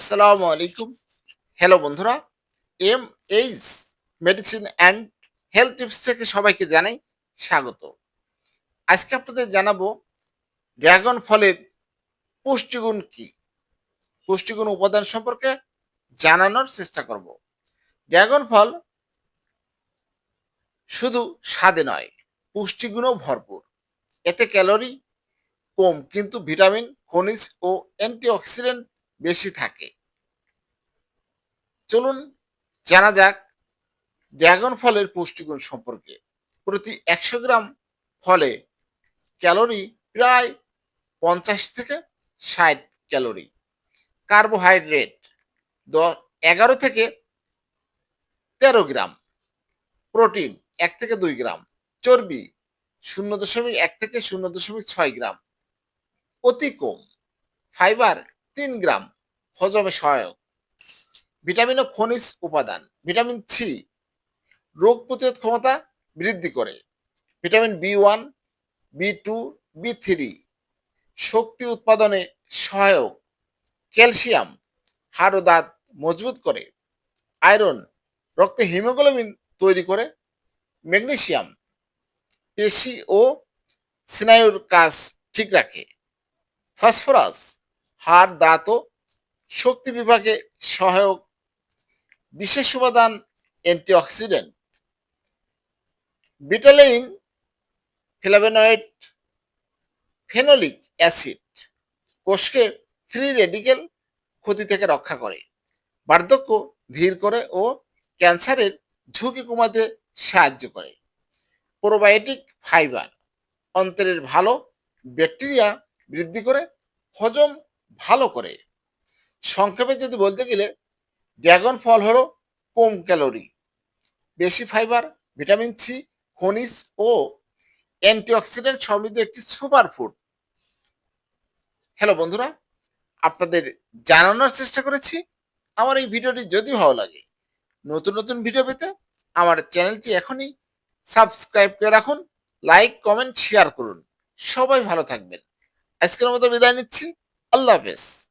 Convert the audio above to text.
আসসালামু আলাইকুম। হ্যালো বন্ধুরা M H medicine and health tips থেকে সবাইকে জানাই স্বাগত। আজকে আপনাদের জানাব ড্রাগন ফলের পুষ্টিগুণ কি? পুষ্টিগুণ উপাদান সম্পর্কে জানানোর চেষ্টা করব। ড্রাগন ফল শুধু স্বাদে নয়, পুষ্টিগুণও ভরপুর। এতে ক্যালোরি কম, কিন্তু ভিটামিন, খনিজ ও অ্যান্টিঅক্সিডেন্ট বেশি থাকে। চলুন জানা যাক ড্রাগন ফলের পুষ্টিগুণ সম্পর্কে। প্রতি একশো গ্রাম ফলে ক্যালোরি প্রায় পঞ্চাশ থেকে ষাট ক্যালোরি। কার্বোহাইড্রেট দ এগারো থেকে তেরো গ্রাম। প্রোটিন এক থেকে দুই গ্রাম। চর্বি শূন্য দশমিক এক থেকে শূন্য দশমিক ছয় গ্রাম। অতি কম। ফাইবার তিন গ্রাম হজমে সহায়ক। ভিটামিন ও খনিজ উপাদান, ভিটামিন সি রোগ প্রতিরোধ ক্ষমতা বৃদ্ধি করে। Vitamin B one B two B three শক্তি উৎপাদনে সহায়ক। ক্যালসিয়াম হাড় ও দাঁত মজবুত করে। আয়রন, রক্তে হিমোগ্লোবিন তৈরি করে। ম্যাগনেসিয়াম, পেশি ও স্নায়ুর কাজ ঠিক রাখে। ফসফরাস হাড় দাঁত ও শক্তি বিভাগে সহায়ক। বিশেষ উপাদান antioxidant. Betalain flavonoid phenolic acid কোষকে ফ্রি রেডিকেল ক্ষতি থেকে রক্ষা করে। বার্ধক্য ধীর করে ও ক্যান্সারের ঝুঁকি কমাতে সাহায্য করে। প্রোবায়োটিক ফাইবার, অন্তরের ভালো ব্যাকটেরিয়া বৃদ্ধি করে হজম ভালো করে। সংক্ষেপে যদি বলতে গেলে, ড্রাগন ফল হলো কম ক্যালোরি, বেশি ফাইবার, ভিটামিন সি, খনিজ ও অ্যান্টিঅক্সিডেন্ট সমৃদ্ধ একটি সুপার ফুড। হ্যালো বন্ধুরা, আপনাদের জানানোর চেষ্টা করেছি। আমার এই ভিডিওটি যদি ভালো লাগে, নতুন নতুন ভিডিও পেতে আমার চ্যানেলটি এখনই সাবস্ক্রাইব করে রাখুন, লাইক, কমেন্ট, শেয়ার করুন। সবাই ভালো থাকবেন। আজকের মতো বিদায় নিচ্ছি। আল্লাহ হাফেজ।